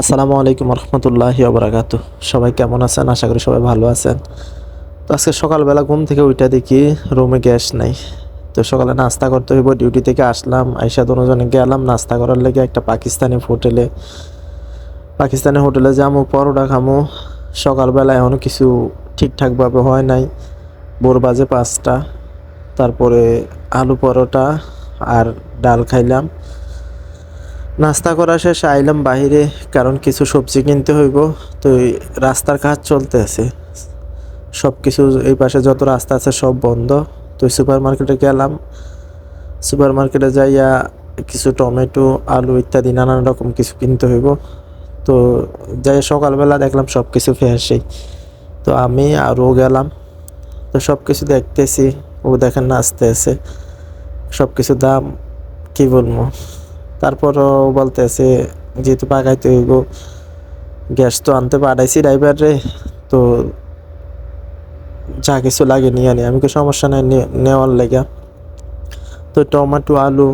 আসসালামু আলাইকুম রহমতুল্লাহি ওবরাকাত সবাই কেমন আছেন? আশা করি সবাই ভালো আছেন। তো আজকে সকালবেলা ঘুম থেকে ওইটা দেখি রুমে গ্যাস নাই। তো সকালে নাস্তা করতে হইব, ডিউটি থেকে আসলাম, আইসা দুজনে গেলাম, নাস্তা করার লেগে একটা পাকিস্তানি হোটেলে। পাকিস্তানি হোটেলে যামু, পরোটা খামু। সকালবেলা এখনও কিছু ঠিকঠাকভাবে হয় নাই। ভোর বাজে পাঁচটা। তারপরে আলু পরোটা আর ডাল খাইলাম। নাস্তা করা শেষ, আইলাম বাহিরে, কারণ কিছু সবজি কিনতে হইব। তো রাস্তার কাজ চলতে আছে সব কিছু এই পাশে যত রাস্তা আছে সব বন্ধ। তো সুপার মার্কেটে গেলাম। সুপার মার্কেটে যাইয়া কিছু টমেটো, আলু ইত্যাদি, নানান রকম কিছু কিনতে হইব। তো যাই সকালবেলা দেখলাম সব কিছু ফেসেই তো আমি আরও গেলাম। তো সব কিছু দেখতেছি। ও দেখেন না আসতে আছে সব কিছু দাম কী বলব? তারপরও বলতেছে, যেহেতু পাকাইতে হইব, গ্যাস তো আনতে পাঠাইছি ড্রাইভার রে, তো যা কিছু লাগে নিয়ে আনি। আমি কি সমস্যা নাই নেওয়ার লেগা। তো টমেটো, আলু,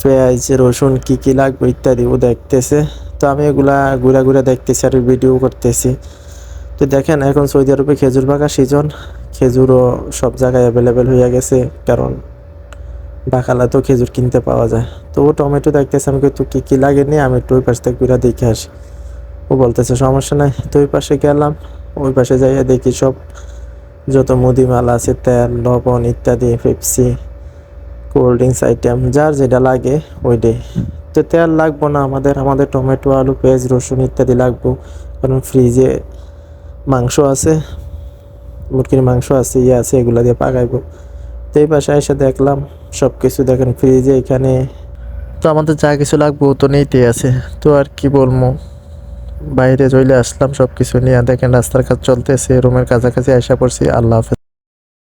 পেঁয়াজ, রসুন কী কী লাগবে ইত্যাদি ও দেখতেছে। তো আমি এগুলা ঘুরা ঘুরা দেখতেছি আর ভিডিও করতেছি। তো দেখেন, এখন সৌদি আরবে খেজুর পাকা সিজন খেজুরও সব জায়গায় অ্যাভেলেবেল হয়ে গেছে। কারণ বাকালা তো খেজুর কিনতে পাওয়া যায়। তো ও টমেটো দেখতেছে আমি তো কি কি লাগেনি আমি একটু ওই পাশ থেকে ঘুরে দেখে আসি। ও বলতেছে, সমস্যা নাই। তো ওই পাশে গেলাম। ওই পাশে যাইয়া দেখি সব যত মুদিমাল আছে, তেল, লবণ ইত্যাদি, পেপসি, কোল্ড ড্রিঙ্কস আইটেম, যার যেটা লাগে, ওইটাই। তো তেল লাগবো না, আমাদের আমাদের টমেটো, আলু, পেঁয়াজ, রসুন ইত্যাদি লাগবো। কারণ ফ্রিজে মাংস আছে, মুরগির মাংস আছে ইয়ে আছে, এগুলা দিয়ে পাকাইবো। তো এই পাশে এসে দেখলাম সব কিছু দেখেন ফ্রিজে এখানে। তো আমাদের যা কিছু লাগবে তো নিতে আছে। তো আর কি বলব? বাইরে চলে আসলাম সব কিছু নিয়ে। দেখেন রাস্তার কাজ চলতেছে, রুমের কাছাকাছি আসা পড়ছি। আল্লাহ হাফেজ।